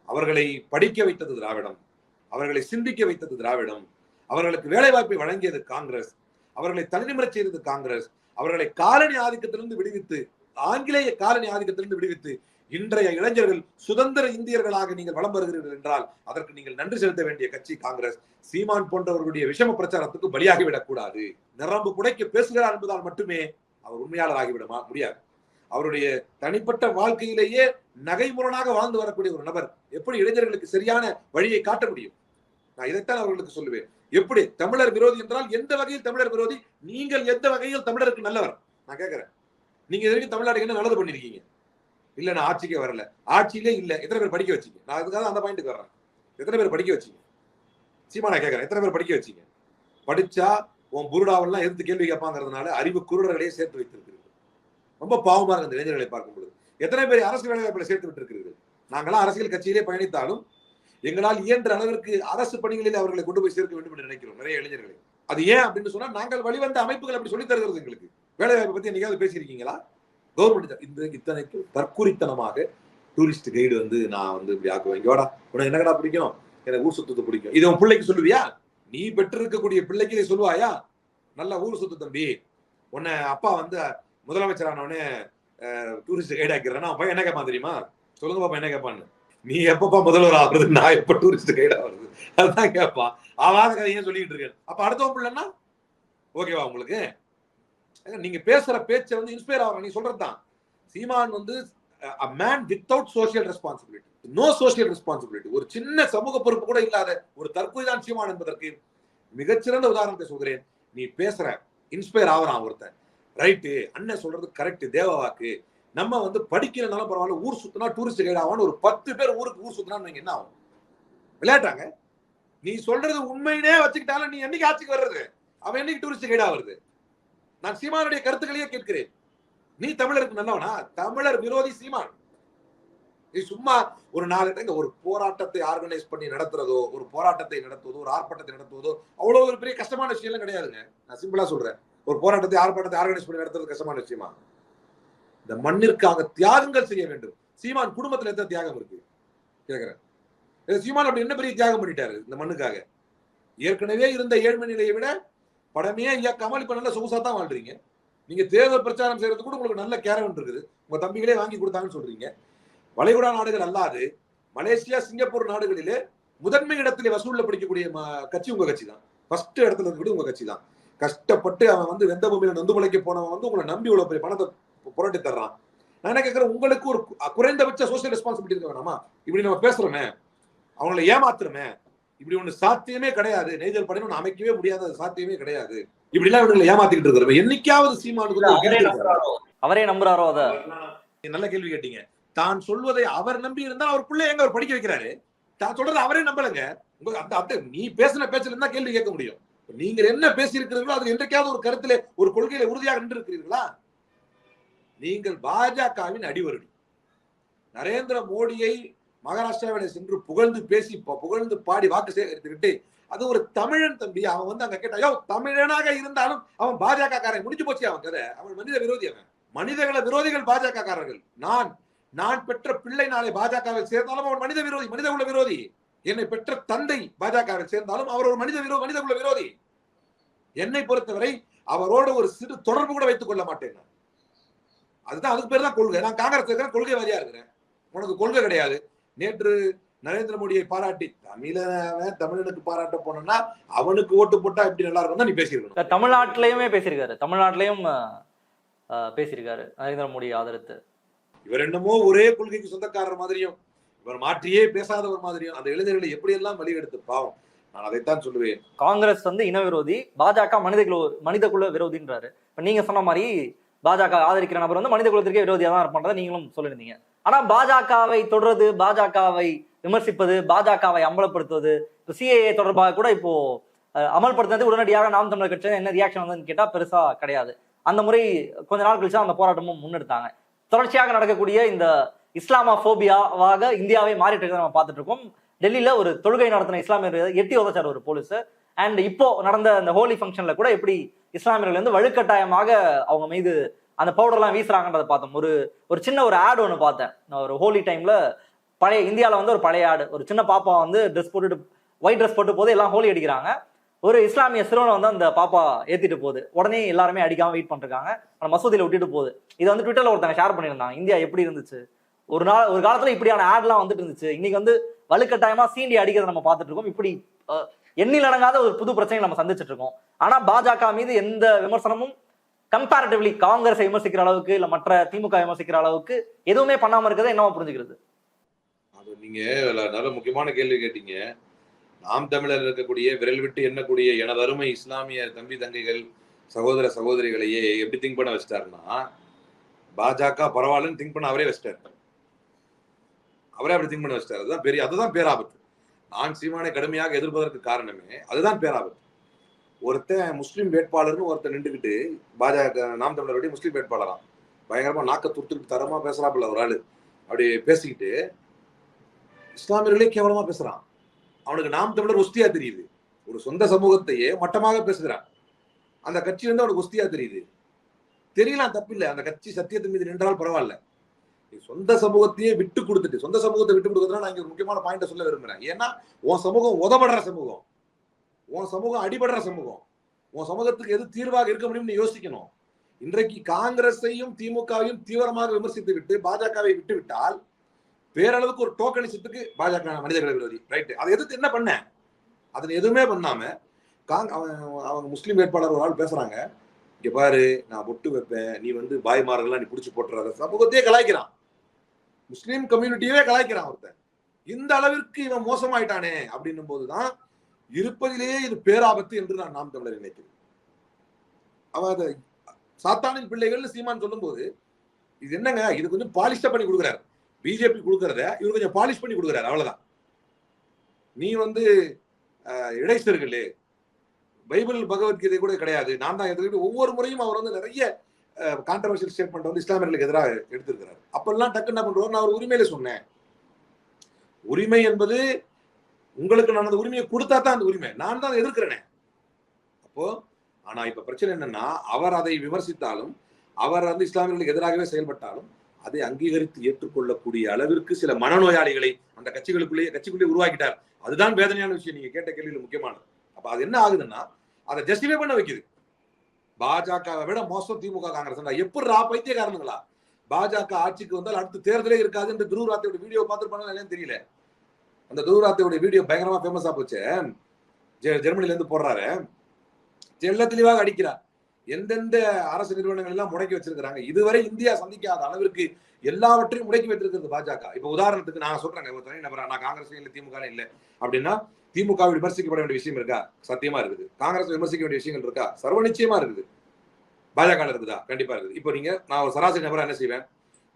A: அவர்களை படிக்க வைத்தது திராவிடம் அவர்களை சிந்திக்க வைத்தது திராவிடம் அவர்களுக்கு வேலை வாய்ப்பை வழங்கியது காங்கிரஸ் அவர்களை தனிநிமிரச் செய்தது காங்கிரஸ் அவர்களை காலனி ஆதிக்கத்திலிருந்து விடுவித்து ஆங்கிலேய காலனி ஆதிக்கத்திலிருந்து விடுவித்து இன்றைய இளைஞர்கள் சுதந்திர இந்தியர்களாக நீங்கள் வளம் வருகிறீர்கள் என்றால் அதற்கு நீங்கள் நன்றி செலுத்த வேண்டிய கட்சி காங்கிரஸ். சீமான் போன்றவர்களுடைய விஷம பிரச்சாரத்துக்கு பலியாகிவிடக் கூடாது நிரம்பு புடைக்க பேசுகிறார் என்பதால் மட்டுமே அவர் உண்மையாளர் ஆகிவிடமா? முடியாது. அவருடைய தனிப்பட்ட வாழ்க்கையிலேயே நகைமுரணாக வாழ்ந்து வரக்கூடிய ஒரு நபர் எப்படி இளைஞர்களுக்கு சரியான வழியை காட்ட முடியும்? நான் இதைத்தான் அவர்களுக்கு சொல்லுவேன். எப்படி? தமிழர் விரோதி என்றால் எந்த வகையில் தமிழர் விரோதி? நீங்கள் எந்த வகையில் தமிழருக்கு நல்லவர்? நான் கேட்கிறேன். நீங்க இது வரைக்கும் தமிழ்நாடு என்ன நல்லது பண்ணிருக்கீங்க? இல்ல நான் ஆட்சிக்கே வரல. ஆட்சியிலே இல்ல. எத்தனை பேர் படிக்க வச்சீங்க? நான் அதுக்காக அந்த பாயிண்ட்டுக்கு வர்றேன். எத்தனை பேர் படிக்க வச்சீங்க? சீமா நான் கேட்கறேன். எத்தனை பேர் படிக்க வச்சீங்க? படிச்சா உன் புருடாவெல்லாம் எதிர்த்து கேள்வி கேட்பாங்கிறதுனால அறிவு குருடர்களையே சேர்த்து வைத்திருக்கிறீர்கள். ரொம்ப பாவமாக இருந்த இளைஞர்களை பார்க்கும் பொழுது. எத்தனை பேர் அரசு வேலைவாய்ப்புல சேர்த்து விட்டிருக்கிறீர்கள்? நாங்களாம் அரசியல் கட்சியிலே பயணித்தாலும் எங்களால் இயன்ற அளவிற்கு அரசு பணிகளில் அவர்களை கொண்டு போய் சேர்க்க வேண்டும் என்று நினைக்கிறோம். நிறைய இளைஞர்களை. அது ஏன் அப்படின்னு சொன்னா நாங்கள் வழிவந்த அமைப்புகள் அப்படி சொல்லி தருகிறது எங்களுக்கு. வேலைவாய்ப்பு பத்தி என்னைக்காவது பேசியிருக்கீங்களா? கவர்மெண்ட் இந்த இத்தனைக்கு தற்கூரித்தனமாக டூரிஸ்ட் கைடு வந்து நான் வந்து இப்படி ஆக்குவேன். இங்க வாடா. உனக்கு என்னடா பிடிக்கும்? எனக்கு ஊர் சுத்தத்தை பிடிக்கும். இது உன் பிள்ளைக்கு சொல்லுவியா? நீ பெற்றிருக்கக்கூடிய பிள்ளைக்கு இதை சொல்லுவாயா? நல்லா ஊர் சுத்து தம்பி. உன்னை அப்பா வந்து முதலமைச்சர் ஆனவனே டூரிஸ்ட் கைடு ஆக்கிறேன்னா அவன் பையன் என்ன கேட்பான் தெரியுமா? சொல்லுங்க பாப்பா என்ன கேட்பான்னு நீ எப்பப்பா முதல்வர் ஆகுறது? நான் எப்ப டூரிஸ்ட் கைடு ஆகுறது அதுதான் கேட்பான் ஆவாத கதையே சொல்லிட்டு இருக்கேன்? அப்ப அடுத்தவன் பிள்ளைன்னா ஓகேவா உங்களுக்கு? நீங்க பேசுற பேச்சை வந்து இன்ஸ்பயர் ஆகிறாங்க நீ சொல்றதுதான். சீமான் வந்து a man without social responsibility no social responsibility ஒரு சின்ன சமூக பொறுப்பு கூட இல்லாத ஒரு தற்கொலை தான் சீமான் என்பதற்கு மிகச்சிறந்த உதாரணத்தை சொல்கிறேன். நீ பேசுற இன்ஸ்பயர் ஆகிறான் ஒருத்தன். ரைட்டு அண்ணன் சொல்றது கரெக்ட் தேவ வாக்கு. நம்ம வந்து படிக்கலனாலும் பரவாயில்ல ஊர் சுத்தினா டூரிஸ்ட் கைட் ஆவான்னு ஒரு பத்து பேர் ஊருக்கு ஊர் சுத்தினா நீங்க என்ன ஆகும்? விளையாட்டாங்க. நீ சொல்றது உண்மையினே வச்சுக்கிட்டாலும் நீ என்னைக்கு ஆட்சிக்கு வர்றது? அவன் என்னைக்கு டூரிஸ்ட் கைடா வருது? நான் சீமானுடைய கருத்துக்களையே கேட்கிறேன். நீ தமிழருக்கு நல்லவனா? தமிழர் விரோதி சீமான். நீ சும்மா ஒரு நாலு ஒரு போராட்டத்தை ஆர்கனைஸ் பண்ணி நடத்துறதோ ஒரு போராட்டத்தை நடத்துவதோ ஒரு ஆர்ப்பாட்டத்தை நடத்துவதோ அவ்வளோ ஒரு பெரிய கஷ்டமான விஷயம் கிடையாதுங்க. நான் சிம்பிளா சொல்றேன். ஒரு போராட்டத்தை ஆர்ப்பாட்டத்தை ஆர்கனைஸ் பண்ணி நடத்துறது கஷ்டமான விஷயமா? இந்த மண்ணிற்காக தியாகங்கள் செய்ய வேண்டும். சீமான் குடும்பத்துல எத்தனை தியாகம் இருக்கு? கேட்கிறேன் சீமான் அப்படி என்ன பெரிய தியாகம் பண்ணிட்டாரு இந்த மண்ணுக்காக? ஏற்கனவே இருந்த ஏழ்மை நிலையை விட படமே இயக்காமல் இப்ப நல்ல சொகுசா தான் வாழ்றீங்க. நீங்க தேர்தல் பிரச்சாரம் செய்யறது கூட உங்களுக்கு நல்ல கேரவன் இருக்குது. உங்க தம்பிகளே வாங்கி கொடுத்தாங்கன்னு சொல்றீங்க. வளைகுடா நாடுகள் அல்லாது மலேசியா சிங்கப்பூர் நாடுகளிலே முதன்மை இடத்திலே வசூல்ல பிடிக்கக்கூடிய ம- கட்சி உங்க கட்சி தான். ஃபர்ஸ்ட் இடத்துல இருக்கக்கூடிய உங்க கட்சி தான். கஷ்டப்பட்டு அவன் வந்து வெந்த பூமியில நொந்து முளைக்க போனவன் வந்து உங்களை நம்பி உள்ள பெரிய பணத்தை புரட்டி தர்றான். நான் என்ன கேட்கறேன் உங்களுக்கு ஒரு குறைந்தபட்ச சோசியல் ரெஸ்பான்சிபிலிட்டி இருக்க வேணாமா இப்படி நம்ம பேசுறோமே. அவங்கள ஏமாத்துறமே. இப்படி ஒண்ணு சாத்தியமே கிடையாது. நெய்தல் படைன்னு ஒண்ணு அமைக்கவே முடியாத அது சாத்தியமே கிடையாது. இப்படி எல்லாம் இவங்களை ஏமாத்திக்கிட்டு இருக்கிறோம் என்னைக்காவது சீமானுக்கு
C: அவரே? நம்புறாரோ? அத?
A: நீங்க நல்ல கேள்வி கேட்டீங்க. தான் சொல்வதை அவர் நம்பி இருந்தால் அவர் பிள்ளை எங்க அவர் படிக்க வைக்கிறாரு? தான் சொல்றதை அவரே நம்பலங்க. உங்க அந்த அந்த நீ பேசின பேச்சுல இருந்தா கேள்வி கேட்க முடியும். நீங்கள் என்ன பேசி இருக்கிறீர்களோ அது என்றைக்காவது ஒரு கருத்திலே ஒரு கொள்கையில உறுதியாக நின்று இருக்கிறீர்களா நீங்கள் பாஜகவின் அடிவருடி. நரேந்திர மோடியை மகாராஷ்டிராவில சென்று புகழ்ந்து பேசி புகழ்ந்து பாடி வாக்கு சேகரித்துக்கிட்டு அது ஒரு தமிழன் தம்பி. அவன் வந்து அங்க கேட்டா யோ தமிழனாக இருந்தாலும் அவன் பாஜக காரன் முடிஞ்சு போச்சு அவன் கதை. அவன் மனித விரோதி அவன். மனிதகள விரோதிகள் பாஜக காரர்கள் நான் நான் பெற்ற பிள்ளை நாளை பாஜகவில் சேர்ந்தாலும் அவன் மனித விரோதி மனித உள்ள விரோதி. என்னை பெற்ற தந்தை பாஜகவில் சேர்ந்தாலும் அவர் ஒரு மனித விரோ மனித உள்ள விரோதி. என்னை பொறுத்தவரை அவரோடு ஒரு சிறு தொடர்பு கூட வைத்துக் கொள்ள மாட்டேன் அதுதான் அதுக்கு பேர் தான் கொள்கை. நான் காங்கிரஸ் இருக்கிறேன் கொள்கைவாதியா இருக்கிறேன். உனக்கு கொள்கை கிடையாது. நேற்று நரேந்திர மோடியை பாராட்டி தமிழன் தமிழனுக்கு பாராட்ட போனோம்னா அவனுக்கு ஓட்டு போட்டா எப்படி நல்லா இருக்கும் நீ பேசியிருக்கணும்.
C: தமிழ்நாட்டிலயுமே பேசியிருக்காரு. தமிழ்நாட்டிலயும் பேசியிருக்காரு நரேந்திர மோடி ஆதரித்து.
A: இவர் என்னமோ ஒரே கொள்கைக்கு சொந்தக்காரர் மாதிரியும் இவர் மாற்றியே பேசாதவர் மாதிரியும் அந்த இளைஞர்களை எப்படியெல்லாம் வழிகெடுத்து பாவம். நான் அதைத்தான் சொல்லுவேன்.
C: காங்கிரஸ் வந்து இன விரோதி பாஜக மனித குல மனித குல விரோதின்றாரு. இப்ப நீங்க சொன்ன மாதிரி பாஜக ஆதரிக்கிற நபர் வந்து மனித குலத்திற்கே விரோதியாக தான் இருப்பான்றதை நீங்களும் சொல்லியிருந்தீங்க. ஆனா பாஜகவை தொடர்றது பாஜகவை விமர்சிப்பது பாஜகவை அம்பலப்படுத்துவது இப்போ சிஏஏ தொடர்பாக கூட இப்போ அஹ், அமல்படுத்தினது உடனடியாக நாம் தமிழர் கட்சி என்ன ரியாக்ஷன் வந்ததுன்னு கேட்டா பெருசா கிடையாது. அந்த முறை கொஞ்ச நாள் கழிச்சு அந்த போராட்டமும் முன்னெடுத்தாங்க. தொடர்ச்சியாக நடக்கக்கூடிய இந்த இஸ்லாமா ஃபோபியாவாக இந்தியாவை மாறிட்டு இருக்கிறத நம்ம பார்த்துட்டு இருக்கோம். டெல்லியில ஒரு தொழுகை நடத்தின இஸ்லாமியர் எட்டி உதச்சார் ஒரு போலீஸ். அண்ட் இப்போ நடந்த அந்த ஹோலி ஃபங்க்ஷன்ல கூட எப்படி இஸ்லாமியர்கள் வந்து வலுக்கட்டாயமாக அவங்க மீது அந்த பவுடர்லாம் வீசுறாங்கன்றதை பார்த்தோம். ஒரு ஒரு சின்ன ஒரு ஆடு ஒன்று பார்த்தேன். நான் ஒரு ஹோலி டைம்ல பழைய இந்தியாவில் வந்து ஒரு பழைய ஆடு ஒரு சின்ன பாப்பா வந்து ட்ரெஸ் போட்டுட்டு ஒயிட் ட்ரெஸ் போட்டு போது எல்லாம் ஹோலி அடிக்கிறாங்க. ஒரு இஸ்லாமிய சிறுவனை வந்து அந்த பாப்பா ஏத்திட்டு போகுது. உடனே எல்லாருமே அடிக்காம வெயிட் பண்ணிருக்காங்க அந்த மசூதியில விட்டுட்டு போகுது. இது வந்து ட்விட்டர்ல ஒருத்தங்க ஷேர் பண்ணியிருந்தாங்க. இந்தியா எப்படி இருந்துச்சு? ஒரு நாள் ஒரு காலத்துல இப்படியான ஆட்லாம் வந்துட்டு இருந்துச்சு. இன்னைக்கு வந்து வலுக்கட்டாயமா சீண்டி அடிக்கிறத நம்ம பார்த்துட்டு இருக்கோம். இப்படி எண்ணில் அடங்காத ஒரு புது பிரச்சனை நம்ம சந்திச்சுட்டு இருக்கோம். ஆனா பாஜக மீது எந்த விமர்சனமும் கம்பேரிட்டிவ்லி காங்கிரஸை விமர்சிக்கிற அளவுக்கு இல்ல மற்ற திமுக விமர்சிக்கிற அளவுக்கு எதுவுமே பண்ணாம இருக்கிறத என்னவா புரிஞ்சுக்கிறது.
A: அது நீங்க நல்ல முக்கியமான கேள்வி கேட்டீங்க. நாம் தமிழர் இருக்கக்கூடிய விரல் விட்டு எண்ணக்கூடிய எனது அருமை இஸ்லாமிய தம்பி தங்கைகள் சகோதர சகோதரிகளையே எப்படி திங்க் பண்ண வச்சிட்டாருன்னா பாஜக பரவாயில்லன்னு திங்க் பண்ண அவரே வச்சிட்டாரு. அவரே அப்படி திங்க் பண்ண வச்சிட்டாரு. அதுதான் பெரிய அதுதான் பேராபத்து. நான் சீமானை கடுமையாக எதிர்ப்பதற்கு காரணமே அதுதான் பேராபத்து. ஒருத்தன் முஸ்லீம் வேட்பாளர்னு ஒருத்தன் நின்றுக்கிட்டு பாஜக நாம் தமிழருடைய முஸ்லீம் வேட்பாளராம். பயங்கரமா நாக்க துருத்துக்கிட்டு தரமா பேசுறாப்புல ஒரு ஆளு. அப்படி பேசிக்கிட்டு இஸ்லாமியர்களே கேவலமா பேசுறான். அவனுக்கு நாம் தமிழர் ஒஸ்தியா தெரியுது. ஒரு சொந்த சமூகத்தையே மட்டமாக பேசுகிறான். அந்த கட்சி வந்து அவனுக்கு ஒஸ்தியா தெரியுது. தெரியலாம் தப்பில்லை. அந்த கட்சி சத்தியத்தின் மீது நின்றால் பரவாயில்ல. நீ சொந்த சமூகத்தையே விட்டு கொடுத்துட்டு சொந்த சமூகத்தை விட்டு கொடுக்குறதுனா நான் இங்க ஒரு முக்கியமான பாயிண்ட சொல்ல விரும்புறேன். ஏன்னா உன் சமூகம் உதப்படுற சமூகம். உன் சமூகம் அடிபடுற சமூகம். உன் சமூகத்துக்கு எது தீர்வாக இருக்க முடியும்னு நீ யோசிக்கணும். இன்றைக்கு காங்கிரஸையும் திமுகவையும் தீவிரமாக விமர்சித்து விட்டு பாஜகவை விட்டு விட்டால் பேரளவுக்கு ஒரு டோக்கனிசத்துக்கு பாஜக மனிதர்கள் விரோதி. ரைட் அதை எதிர்த்து என்ன பண்ண? அதன் எதுவுமே பண்ணாம காங் அவன் அவங்க முஸ்லீம் வேட்பாளர் ஒரு ஆள் பேசுறாங்க. இங்க பாரு நான் பொட்டு வைப்பேன் நீ வந்து பாய்மார்கள்லாம் நீ பிடிச்சி போட்டுறாத. சமூகத்தையே கலாய்க்கிறான். முஸ்லீம் கம்யூனிட்டியவே கலாய்க்கிறான் ஒருத்தன். இந்த அளவிற்கு இவன் மோசமாயிட்டானே அப்படின்னும் போதுதான் இருப்பதிலேயே இது பேராபத்து என்று நான் நாம் தமிழர் நினைக்கிறேன். அவன் அதை சாத்தானின் பிள்ளைகள்னு சீமான் சொல்லும்போது இது என்னங்க? இது கொஞ்சம் பாலிஷ்டா பண்ணி கொடுக்குறாரு. பிஜேபி கொடுக்கறத இவர் கொஞ்சம் பாலிஷ் பண்ணி கொடுக்குறாரு. அவ்வளவுதான். நீ வந்து இடைச்சர்களே பைபிள் பகவத்கீதை கூட கிடையாது. நான் தான் எதிர்த்து ஒவ்வொரு முறையும் அவர் வந்து நிறைய கான்ட்ரவர்ஷியல் ஸ்டேட்மெண்ட் வந்து இஸ்லாமியர்களுக்கு எதிராக எடுத்திருக்கிறார். அப்பெல்லாம் டக்கு என்ன பண்றோம்? நான் ஒரு உரிமையில சொன்னேன். உரிமை என்பது உங்களுக்கு நான் அந்த உரிமையை கொடுத்தா தான் அந்த உரிமை. நான் தான் எதிர்க்கிறேனே. அப்போ ஆனா இப்ப பிரச்சனை என்னன்னா அவர் அதை விமர்சித்தாலும் அவர் வந்து இஸ்லாமியர்களுக்கு எதிராகவே செயல்பட்டாலும் அதை அங்கீகரித்து ஏற்றுக்கொள்ளக்கூடிய அளவிற்கு சில மனநோயாளிகளை அந்த கட்சிகளுக்குள்ளேயே கட்சிக்குள்ளேயே உருவாக்கிட்டார். அதுதான் வேதனையான விஷயம். நீங்க கேட்ட கேள்வியில் முக்கியமானது. அப்ப அது என்ன ஆகுதுன்னா அதை ஜஸ்டிஃபை பண்ண வைக்குது. பாஜகவை விட மோசம் திமுக காங்கிரஸ் எப்படி ரா பைத்தியக்காரனுங்களா? பாஜக ஆட்சிக்கு வந்தால் அடுத்து தேர்தலே இருக்காது என்று துருவராத்தையோட வீடியோ பார்த்துருப்பாங்க இல்லையான்னு தெரியல. அந்த துருவராத்தையோட வீடியோ பயங்கரமா ஃபேமஸா போச்சு. ஜெ- ஜெர்மனில இருந்து போடுறாரு. தெள்ள தெளிவாக அடிக்கிறார். எந்தெந்த அரசு நிறுவனங்கள் எல்லாம் முடக்கி வச்சிருக்கிறாங்க? இதுவரை இந்தியா சந்திக்காத அளவிற்கு எல்லாவற்றையும் முடக்கி வைத்திருக்கிறது பாஜக. இப்ப உதாரணத்துக்கு நான் சொல்றேன் ஒரு தனி நபரா நான் காங்கிரஸ் இல்ல திமுக இல்ல. அப்படின்னா திமுக விமர்சிக்கப்பட வேண்டிய விஷயம் இருக்கா? சத்தியமா இருக்குது. காங்கிரஸ் விமர்சிக்க வேண்டிய விஷயங்கள் இருக்கா? சர்வ நிச்சயமா இருக்குது. பாஜக இருக்குதா? கண்டிப்பா இருக்குது. இப்போ நீங்க நான் ஒரு சராசரி நபரா என்ன செய்வேன்?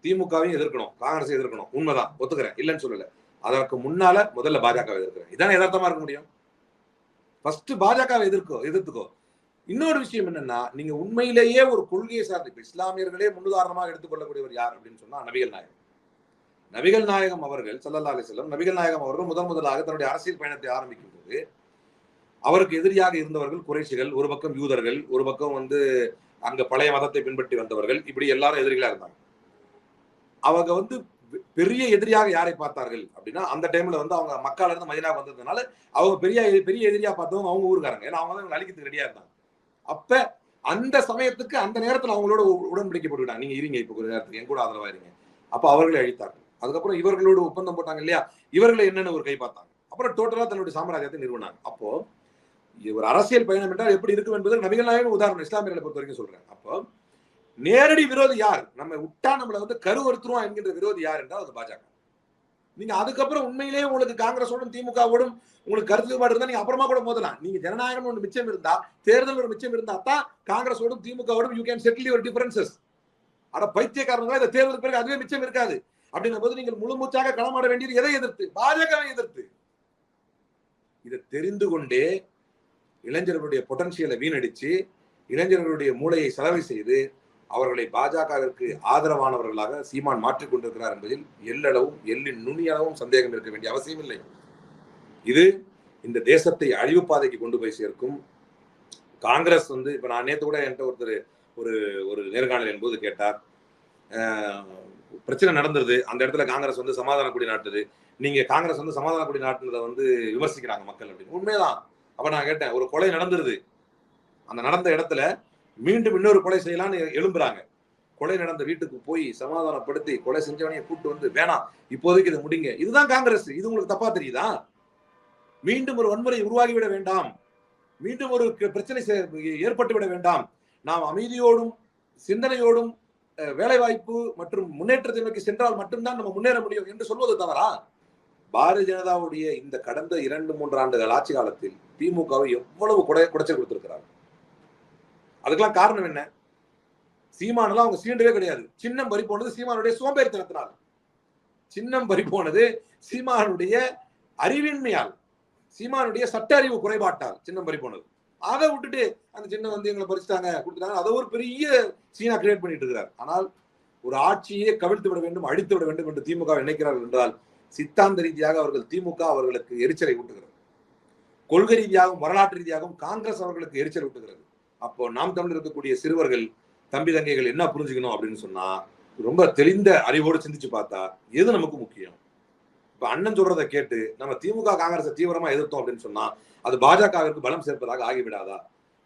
A: திமுகவையும் எதிர்க்கணும் காங்கிரஸையும் எதிர்க்கணும். உண்மைதான். ஒத்துக்கிறேன். இல்லைன்னு சொல்லல. அதற்கு முன்னால முதல்ல பாஜகவை எதிர்க்கிறேன். இதானே யதார்த்தமா இருக்க முடியும்? ஃபர்ஸ்ட் பாஜகவை எதிர்க்கோ எதிர்த்துக்கோ. இன்னொரு விஷயம் என்னன்னா நீங்க உண்மையிலேயே ஒரு கொள்கையை சார்ந்து இப்ப இஸ்லாமியர்களே முன்னுதாரணமாக எடுத்துக்கொள்ளக்கூடியவர் யார் அப்படின்னு சொன்னா நபிகள் நாயகம். நபிகள் நாயகம் அவர்கள் சல்லல்லா அலிஸ்லம் நபிகள் நாயகம் அவர்கள் முதன் முதலாக தன்னுடைய அரசியல் பயணத்தை ஆரம்பிக்கும் போது அவருக்கு எதிரியாக இருந்தவர்கள் குறைசிகள் ஒரு பக்கம் யூதர்கள் ஒரு பக்கம் வந்து அங்க பழைய மதத்தை பின்பற்றி வந்தவர்கள் இப்படி எல்லாரும் எதிரிகளா இருந்தாங்க. அவங்க வந்து பெரிய எதிரியாக யாரை பார்த்தார்கள் அப்படின்னா அந்த டைம்ல வந்து அவங்க மக்கால இருந்து மதினா வந்ததுனால அவங்க பெரிய பெரிய எதிரியா பார்த்தவங்க அவங்க ஊருக்காரங்க. ஏன்னா அவங்க தான் அழிக்கிறதுக்கு ரெடியா இருந்தாங்க. அப்ப அந்த சமயத்துக்கு அந்த நேரத்துல அவங்களோட உ- உடன்படிக்கை போட்டுக்கிட்டாங்க. நீங்க இருங்க இப்ப கொஞ்ச நேரத்துக்கு. என் கூட ஆதரவா இருங்க. அப்ப அவர்களை அழித்தார்கள். அதுக்கப்புறம் இவர்களோடு ஒப்பந்தம் போட்டாங்க இல்லையா? இவர்களை என்னென்ன ஒரு கை பார்த்தாங்க. அப்புறம் டோட்டலா தன்னுடைய சாம்ராஜ்யத்தை நிறுவனாங்க. அப்போ ஒரு அரசியல் பயணம் என்றால் எப்படி இருக்கும் என்பது நபிகள் நாயகம் உதாரணம் இஸ்லாமியர்களை பொறுத்த வரைக்கும் சொல்றேன். அப்போ நேரடி விரோதி யார்? நம்ம விட்டா நம்மளை வந்து கருவறுத்துருவோம் என்கின்ற விரோதி யார் என்றால் அது பாஜக. நீங்க அதுக்கப்புறம் உண்மையிலேயே உங்களுக்கு காங்கிரஸோடும் திமுகவோடும் உங்களுக்கு கருத்து வேறுபாடு இருந்தா நீங்க அப்புறமா கூட மோதலாம். நீங்க ஜனநாயகம் ஒன்று மிச்சம் இருந்தா தேர்தல் ஒரு மிச்சம் இருந்தா தான் காங்கிரஸோடும் திமுகவோடும் you can settle your differences ஆனா பைத்தியக்காரங்களா இந்த தேர்தலுக்கு பிறகு அதுவே மிச்சம் இருக்காது. அப்படிங்கிற போது நீங்கள் முழு மூச்சாக களமாட வேண்டியது எதை எதிர்த்து? பாஜகவை எதிர்த்து. இதை தெரிந்து கொண்டே இளைஞர்களுடைய பொட்டன்சியலை வீணடிச்சு இளைஞர்களுடைய மூளையை செலவை செய்து அவர்களை பாஜகவிற்கு ஆதரவானவர்களாக சீமான் மாற்றிக் கொண்டிருக்கிறார் என்பதில் எல்லளவும் எள்ளின் நுனியளவும் சந்தேகம் இருக்க வேண்டிய அவசியம் இல்லை இது இந்த தேசத்தை அழிவு பாதைக்கு கொண்டு போய் சேர்க்கும். காங்கிரஸ் வந்து இப்ப நான் நேத்து கூட என்கிட்ட ஒருத்தர் ஒரு ஒரு நேர்காணல் என்பது கேட்டார். பிரச்சனை நடந்தது அந்த இடத்துல காங்கிரஸ் வந்து சமாதான குடி நாட்டுது. நீங்க காங்கிரஸ் வந்து சமாதான குடி நாட்டுனதை வந்து விமர்சிக்கிறாங்க மக்கள் அப்படின்னு. உண்மைதான். அப்ப நான் கேட்டேன் ஒரு கொலை நடந்துருது. அந்த நடந்த இடத்துல மீண்டும் இன்னொரு கொலை செய்யலாம்னு எழும்புறாங்க. கொலை நடந்த வீட்டுக்கு போய் சமாதானப்படுத்தி கொலை செஞ்சவனையே கூட்டு வந்து வேணாம் இப்போதைக்கு இதை முடிங்க. இதுதான் காங்கிரஸ். இது உங்களுக்கு தப்பா தெரியுதா? மீண்டும் ஒரு வன்முறை உருவாகிவிட வேண்டாம். மீண்டும் ஒரு பிரச்சனை ஏற்பட்டு விட வேண்டாம். நாம் அமைதியோடும் சிந்தனையோடும் வேலைவாய்ப்பு மற்றும் முன்னேற்றத்தை நோக்கி சென்றால் மட்டும்தான் நம்ம முன்னேற முடியும் என்று சொல்வது தவறா? பாரதிய ஜனதாவுடைய இந்த கடந்த இரண்டு மூன்று ஆண்டுகள் ஆட்சி காலத்தில் திமுகவை எவ்வளவு குடை குடைச்சல் கொடுத்திருக்கிறார் அதுக்கெல்லாம் காரணம் என்ன? சீமானெல்லாம் அவங்க சீண்டவே கிடையாது. சின்னம் பறி போனது சீமானுடைய சோம்பேறித்தனத்தினால். சின்னம் பறி போனது சீமானுடைய அறிவின்மையால். சீமானுடைய சட்ட அறிவு குறைபாட்டால் சின்னம் பறி போனது. அதை விட்டுட்டு அந்த சின்ன வந்து எங்களை பறிச்சுட்டாங்க கொடுத்துட்டாங்க. அதை ஒரு பெரிய சீனா கிரியேட் பண்ணிட்டு இருக்கிறார். ஆனால் ஒரு ஆட்சியை கவிழ்த்து விட வேண்டும் அழித்து விட வேண்டும் என்று திமுக நினைக்கிறார்கள் என்றால் சித்தாந்த ரீதியாக அவர்கள் திமுக அவர்களுக்கு எரிச்சலை ஊட்டுகிறது. கொள்கை ரீதியாகவும் வரலாற்று ரீதியாகவும் காங்கிரஸ் அவர்களுக்கு எரிச்சல் ஊட்டுகிறது. அப்போ நாம் தமிழ் இருக்கக்கூடிய சிறுவர்கள் தம்பி தங்கைகள் என்ன புரிஞ்சுக்கணும் அப்படின்னு சொன்னா ரொம்ப தெளிந்த அறிவோடு சிந்திச்சு பார்த்தா எது நமக்கு முக்கியம்? இப்ப அண்ணன் சொல்றதை கேட்டு நம்ம திமுக காங்கிரஸை தீவிரமா எதிர்த்தோம் அப்படின்னு சொன்னா அது பாஜகவிற்கு பலம் சேர்ப்பதாக ஆகிவிடாதா?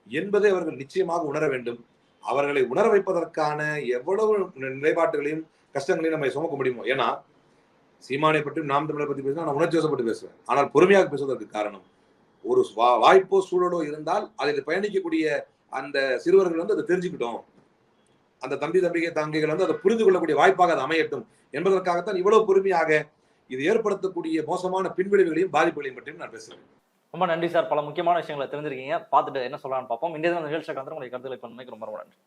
A: என்பதை அவர்கள் நிச்சயமாக உணர வேண்டும். அவர்களை உணர வைப்பதற்கான எவ்வளவு நிலைப்பாட்டுகளையும் கஷ்டங்களையும் நம்ம சுமக்க முடியுமோ? ஏன்னா சீமானை பற்றி நாம் தமிழை பத்தி பேசினா நான் உணர்ச்சி வசப்பட்டு பேசுவேன். ஆனால் பொறுமையாக பேசுவதற்கு காரணம் ஒரு வா- வாய்ப்போ சூழலோ இருந்தால் அதில் பயணிக்கக்கூடிய அந்த சிறுவர்கள் வந்து அதை தெரிஞ்சுக்கிட்டோம். அந்த தம்பி தம்பிகை தங்கைகள் வந்து அதை புரிந்து கொள்ளக்கூடிய வாய்ப்பாக அது அமையட்டும் என்பதற்காகத்தான் இவ்வளவு பொறுமையாக இது ஏற்படுத்தக்கூடிய மோசமான பின்விளைவுகளையும் பாதிப்புகளையும் பற்றியும் நான் பேசுறேன்.
C: ரொம்ப நன்றி சார். பல முக்கியமான விஷயங்களை தெரிஞ்சிருக்கீங்க. பார்த்துட்டு என்ன சொல்லலாம்னு பார்ப்போம். இந்திய நிகழ்ச்சியை கலந்து உங்களுடைய கருத்துக்களை பண்ணமைக்கு ரொம்ப ரொம்ப நன்றி.